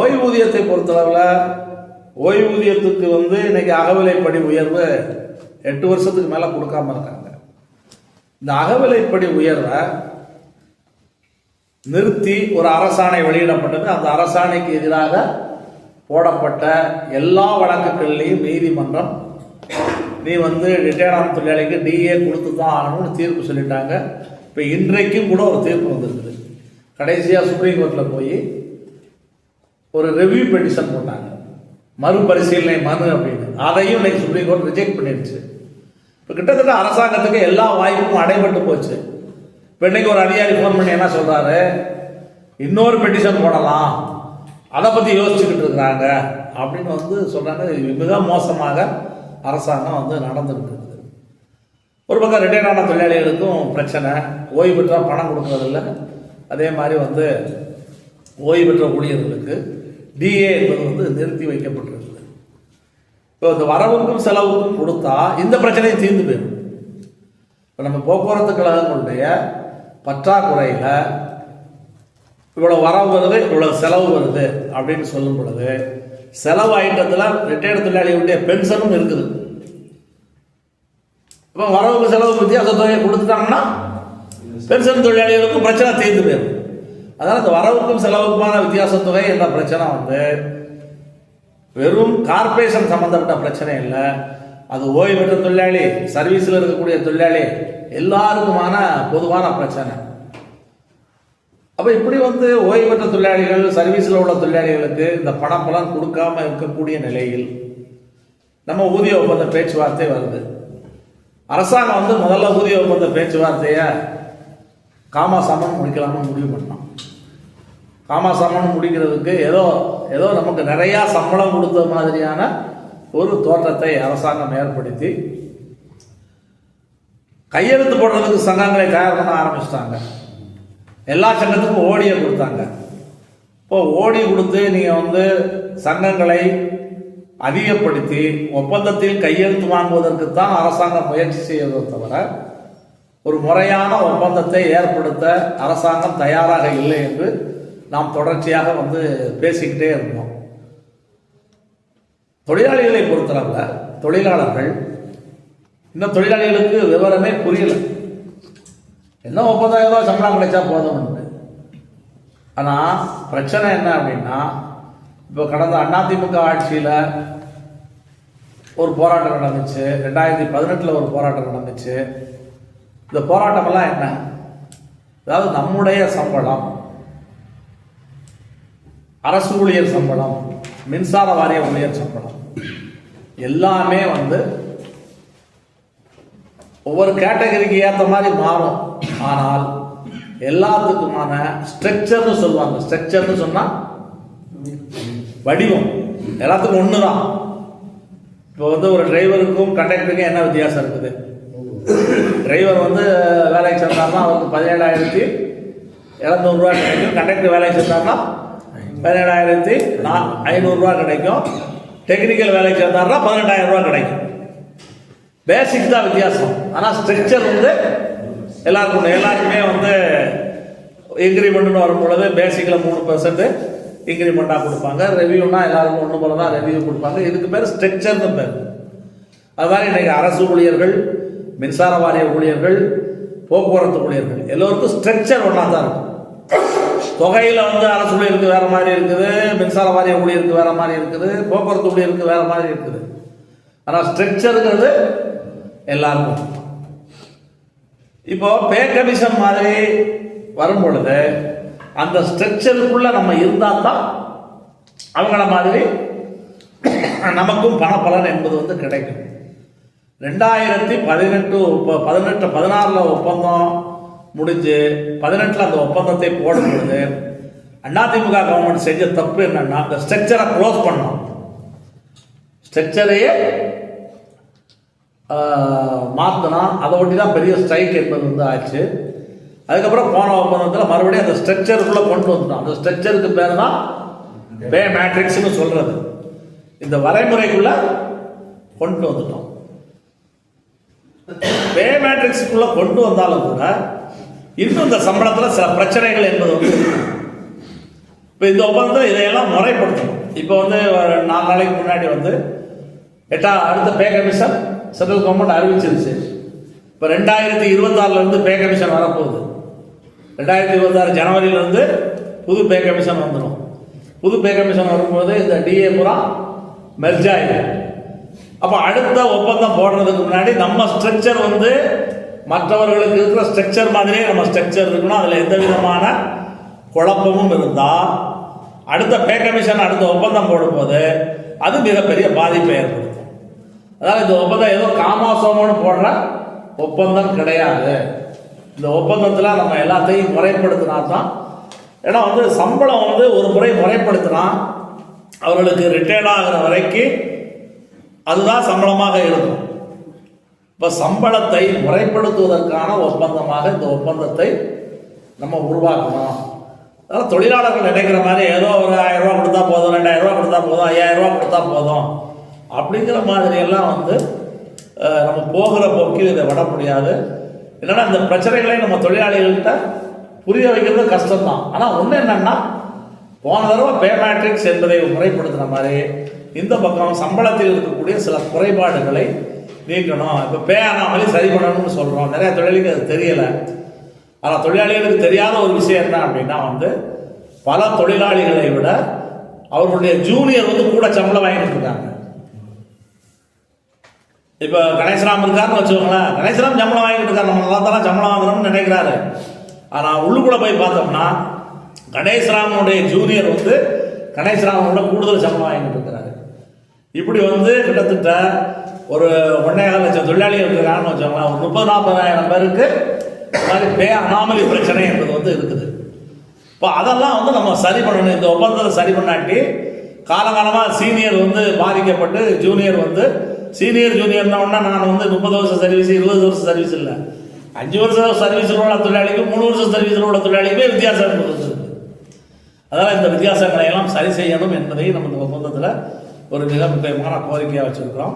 ஓய்வூதியத்தை பொறுத்தளவில் ஓய்வூதியத்துக்கு வந்து இன்னைக்கு அகவிலைப்படி உயர்வு எட்டு வருஷத்துக்கு மேலே கொடுக்காம இருக்காங்க. இந்த அகவிலைப்படி உயர்வை நிறுத்தி ஒரு அரசாணை வெளியிடப்பட்டது. அந்த அரசாணைக்கு எதிராக போடப்பட்ட எல்லா வழக்குகள்லையும் நீதிமன்றம் நீ வந்து ரிட்டையர்டான தொழிலாளிக்கு டிஏ கொடுத்து தான் ஆகணும்னு தீர்ப்பு சொல்லிட்டாங்க. இப்போ இன்றைக்கும் கூட ஒரு தீர்ப்பு வந்திருக்குது. கடைசியாக சுப்ரீம் கோர்ட்டில் போய் ஒரு ரெவ்யூ பெட்டிஷன் போட்டாங்க. மறுபரிசீலனை மனு அப்படின்னு. அதையும் இன்னைக்கு சுப்ரீம் கோர்ட் ரிஜெக்ட் பண்ணிடுச்சு இப்போ கிட்டத்தட்ட அரசாங்கத்துக்கு எல்லா வாய்ப்பும் அடைபட்டு போச்சு. இப்போ இன்னைக்கு ஒரு அதிகாரி ஃபோன் பண்ணி என்ன சொல்கிறாரு இன்னொரு பெட்டிஷன் போடலாம். அதை பற்றி யோசிச்சுக்கிட்டு இருக்கிறாங்க. அப்படின்னு வந்து சொல்கிறாங்க மிக மோசமாக அரசாங்கம் வந்து நடந்துகிட்டு இருக்குது. ஒரு பக்கம் ரிட்டையர் ஆன தொழிலாளிகளுக்கும் பிரச்சனை. ஓய்வு பெற்றால் பணம் கொடுக்கறதில்ல. அதே மாதிரி வந்து ஓய்வு பெற்ற ஊழியர்களுக்கு டிஏ என்பது வந்து நிறுத்தி வைக்கப்பட்டிருக்குது இப்போ இந்த வரவுக்கும் செலவுக்கும் கொடுத்தா இந்த பிரச்சனையும் தீர்ந்து போயிடும். இப்போ நம்ம போக்குவரத்து கழகங்களுடைய பற்றாக்குறையில் இவ்வளோ வரவு வருது இவ்வளோ செலவு வருது அப்படின்னு சொல்லும் பொழுது செலவு ஐட்டத்தில் ரிட்டையர்டு தொழிலாளிகளுடைய பென்ஷனும் இருக்குது. இப்போ வரவுக்கு செலவு வித்தியாச தொகையை கொடுத்துட்டாங்கன்னா பென்ஷன் தொழிலாளிகளுக்கும் பிரச்சனை தீர்ந்து போயிடும். அதனால் இந்த வரவுக்கும் செலவுக்குமான வித்தியாச தொகை என்ற பிரச்சனை வந்து வெறும் கார்ப்பரேஷன் சம்பந்தப்பட்ட பிரச்சனை இல்லை. அது ஓய்வு பெற்ற தொழிலாளி சர்வீஸில் இருக்கக்கூடிய தொழிலாளி எல்லாருக்குமான பொதுவான பிரச்சனை. அப்போ இப்படி வந்து ஓய்வு பெற்ற தொழிலாளிகள் சர்வீஸில் உள்ள தொழிலாளிகளுக்கு இந்த பணம் கொடுக்காம இருக்கக்கூடிய நிலையில் நம்ம ஊதிய ஒப்பந்த பேச்சுவார்த்தை வருது. அரசாங்கம் வந்து முதல்ல ஊதிய ஒப்பந்த பேச்சுவார்த்தையை காமா சமன் முடிக்கலாம்னு முடிவு பண்ணோம் காமா முடிக்கிறதுக்கு ஏதோ ஏதோ நமக்கு நிறையா சம்பளம் கொடுத்த மாதிரியான ஒரு தோற்றத்தை அரசாங்கம் ஏற்படுத்தி கையெழுத்து போடுறதுக்கு சங்கங்களை தயார் பண்ண ஆரம்பிச்சிட்டாங்க. எல்லா சங்கத்துக்கும் ஓடியை கொடுத்தாங்க. இப்போ ஓடி கொடுத்து நீங்கள் வந்து சங்கங்களை அதிகப்படுத்தி ஒப்பந்தத்தில் கையெழுத்து வாங்குவதற்கு தான் அரசாங்கம் முயற்சி செய்வதை தவிர ஒரு முறையான ஒப்பந்தத்தை ஏற்படுத்த அரசாங்கம் தயாராக இல்லை என்று நாம் தொடர்ச்சியாக வந்து பேசிக்கிட்டே இருந்தோம். தொழிலாளிகளை பொறுத்தளவில் தொழிலாளர்கள் இன்னும் தொழிலாளிகளுக்கு விவரமே புரியல. என்ன ஒப்பந்தம் ஏதோ சம்பளம் கிடைச்சா போதும்னு ஆனால் பிரச்சனை என்ன அப்படின்னா இப்போ கடந்த அதிமுக ஆட்சியில் ஒரு போராட்டம் நடந்துச்சு. ரெண்டாயிரத்தி பதினெட்டில் ஒரு போராட்டம் நடந்துச்சு. இந்த போராட்டமெல்லாம் என்ன? அதாவது நம்முடைய சம்பளம் அரசு ஊழியர் சம்பளம் மின்சார வாரிய ஊழியர் சம்பளம். எல்லாமே வந்து ஒவ்வொரு கேட்டகரிக்கு ஏற்ற மாதிரி மாறும். ஆனால் எல்லாத்துக்குமான ஸ்ட்ரக்சர்னு சொல்லுவாங்க. ஸ்ட்ரக்சர்னு சொன்னா வடிவம். எல்லாத்துக்கும் ஒன்று தான் இப்போ வந்து ஒரு டிரைவருக்கும் கண்டக்டருக்கும் என்ன வித்தியாசம் இருக்குது? டிரைவர் வந்து வேலைக்கு சேர்ந்தாருன்னா அவருக்கு பதினேழாயிரத்தி இரநூறுவா கிடைக்கும். கண்டக்டர் வேலைக்கு சேர்ந்தாருன்னா பதினேழாயிரத்தி நா ஐநூறுரூவா கிடைக்கும். டெக்னிக்கல் வேலைக்கு சேர்ந்தாருன்னா பதினெட்டாயிரம் ரூபா கிடைக்கும். பேசிக் தான் வித்தியாசம். ஆனால் ஸ்ட்ரக்சர் வந்து எல்லாருக்கும் எல்லாருக்குமே வந்து இன்க்ரிமெண்ட்னு வரும் பொழுது பேசிக்கில் மூணு பர்சன்ட் இன்க்ரிமெண்ட்டாக கொடுப்பாங்க. ரெவியூனா எல்லாருக்கும் ஒன்று போல தான் ரெவியூ கொடுப்பாங்க. இதுக்கு பேர் ஸ்ட்ரக்சர்னு பேர். அது மாதிரி இன்றைக்கி அரசு ஊழியர்கள் மின்சார வாரிய ஊழியர்கள் போக்குவரத்து ஊழியர்கள் எல்லோருக்கும் ஸ்ட்ரக்சர் ஒன்றா தான் இருக்கும். தொகையில் வந்து அரசு ஊழியருக்கு வேறு மாதிரி இருக்குது. மின்சார வாரிய ஊழியருக்கு வேறு மாதிரி இருக்குது. போக்குவரத்து ஊழியருக்கு வேற மாதிரி இருக்குது. ஆனால் ஸ்ட்ரக்சருங்கிறது எல்லாருக்கும். இப்போ பே கமிஷன் மாதிரி வரும் பொழுது அந்த ஸ்ட்ரக்சருக்குள்ளே நம்ம இருந்தால் தான் அவங்கள மாதிரி நமக்கும் பணப்பலன் என்பது வந்து கிடைக்கும். ரெண்டாயிரத்தி பதினெட்டு பதினெட்டு பதினாறில் ஒப்பந்தம் முடிஞ்சு பதினெட்டில் அந்த ஒப்பந்தத்தை போடும் பொழுது அதிமுக கவர்மெண்ட் செஞ்ச தப்பு என்னன்னா அந்த ஸ்ட்ரக்சரை க்ளோஸ் பண்ணோம் ஸ்ட்ரக்சரையே மாற்றினா அதை ஒட்டி தான் பெரிய ஸ்ட்ரைக் என்பது வந்து ஆச்சு. அதுக்கப்புறம் போன ஒப்பந்தத்தில் மறுபடியும் அந்த ஸ்ட்ரக்சருக்குள்ளே கொண்டு வந்துட்டோம். அந்த ஸ்ட்ரக்சருக்கு பேர் தான் பே மேட்ரிக்ஸ்னு சொல்கிறது இந்த வரைமுறைக்குள்ள கொண்டு வந்துட்டோம். பே மேட்ரிக்ஸுக்குள்ளே கொண்டு வந்தாலும் கூட இன்னும் இந்த சம்பளத்தில் சில பிரச்சனைகள் என்பது வந்து இப்போ இந்த ஒப்பந்தத்தை இதையெல்லாம் முறைப்படுத்தணும். இப்போ வந்து நாலு நாளைக்கு முன்னாடி வந்து எட்டா அடுத்த பே கமிஷன் சென்ட்ரல் கவர்மெண்ட் அறிவிச்சிருச்சு. இப்போ ரெண்டாயிரத்தி இருபத்தாறுலேருந்து பே கமிஷன் வரப்போகுது. ரெண்டாயிரத்தி இருபத்தாறு ஜனவரியிலேருந்து புது பே கமிஷன் வந்துடும் புது பே கமிஷன் வரும்போது இந்த டிஏ பூரா மெர்ஜ் ஆகிடும் அப்போ அடுத்த ஒப்பந்தம் போடுறதுக்கு முன்னாடி நம்ம ஸ்ட்ரக்சர் வந்து மற்றவர்களுக்கு இருக்கிற ஸ்ட்ரக்சர் மாதிரியே நம்ம ஸ்ட்ரக்சர் இருக்கணும். அதில் எந்த விதமான குழப்பமும் இருந்தால் அடுத்த பே கமிஷன் அடுத்த ஒப்பந்தம் போடும்போது அது மிகப்பெரிய பாதிப்பை ஏற்படுத்தும். அதாவது இந்த ஒப்பந்தம் ஏதோ காமாசோமோன்னு போடுற ஒப்பந்தம் கிடையாது. இந்த ஒப்பந்தத்தில் நம்ம எல்லாத்தையும் முறைப்படுத்தினா தான் ஏன்னா வந்து சம்பளம் வந்து ஒரு முறை முறைப்படுத்தினா அவர்களுக்கு ரிட்டையர்ட் ஆகிற வரைக்கும் அதுதான் சம்பளமாக இருக்கும். இப்போ சம்பளத்தை முறைப்படுத்துவதற்கான ஒப்பந்தமாக இந்த ஒப்பந்தத்தை நம்ம உருவாக்கணும். அதனால் தொழிலாளர்கள் நினைக்கிற மாதிரி ஏதோ ஒரு ஆயிரம் ரூபா கொடுத்தா போதும் ரெண்டாயிரம் ரூபா கொடுத்தா போதும் ஐயாயிரம் ரூபா கொடுத்தா போதும். அப்படிங்கிற மாதிரி எல்லாம் வந்து நம்ம போகிற போக்கில் இதை விட முடியாது. என்னென்னா இந்த பிரச்சனைகளை நம்ம தொழிலாளிகள்கிட்ட புரிய வைக்கிறது கஷ்டம்தான். ஆனால் ஒன்று என்னென்னா போன தடவை பே மேட்ரிக்ஸ் என்பதை முறைப்படுத்துகிற மாதிரி இந்த பக்கம் சம்பளத்தில் இருக்கக்கூடிய சில குறைபாடுகளை நீக்கணும் இப்போ பே சரி பண்ணணும்னு சொல்கிறோம் நிறைய தொழிலுக்கு அது தெரியலை. ஆனால் தொழிலாளிகளுக்கு தெரியாத ஒரு விஷயம் என்ன அப்படின்னா வந்து பல தொழிலாளிகளை விட அவர்களுடைய ஜூனியர் வந்து கூட சம்பளம் வாங்கிட்டு இருக்காங்க. இப்போ கணேசராம் இருக்காருன்னு வச்சுக்கோங்களேன். கணேசராம் சம்பளம் வாங்கிட்டு இருக்காரு. நம்ம நல்லா தானே சம்பளம் வாங்கணும்னு நினைக்கிறாரு. ஆனால் உள்ளுக்குள்ள போய் பார்த்தோம்னா கணேசராமனுடைய ஜூனியர் வந்து கணேசராமனோட கூடுதல் சம்பளம் வாங்கிட்டு இருக்கிறாரு. இப்படி வந்து கிட்டத்தட்ட ஒரு ஒன்னேகால் லட்சம் தொழிலாளிகள் இருக்கிறாங்கன்னு வச்சோங்களேன் ஒரு முப்பது நாற்பதாயிரம் பேருக்கு மாதிரி பே அனாமலி பிரச்சனை என்பது வந்து இருக்குது. இப்போ அதெல்லாம் வந்து நம்ம சரி பண்ணணும். இந்த ஒப்பந்தத்தை சரி பண்ணாட்டி காலகாலமாக சீனியர் வந்து பாதிக்கப்பட்டு ஜூனியர் வந்து சீனியர் ஜூனியர்னா ஒன்றா நான் வந்து முப்பது வருஷம் சர்வீஸ் இருபது வருஷம் சர்வீஸ் இல்லை. அஞ்சு வருஷம் சர்வீஸில் உள்ள தொழிலாளிக்கும் மூணு வருஷம் சர்வீஸில் உள்ள தொழிலாளிக்குமே வித்தியாசம் இருக்குது. அதனால் இந்த வித்தியாசங்களை எல்லாம் சரி செய்யணும் என்பதை நம்ம இந்த ஒப்பந்தத்தில் ஒரு மிக முக்கியமான கோரிக்கையாக வச்சுருக்கிறோம்.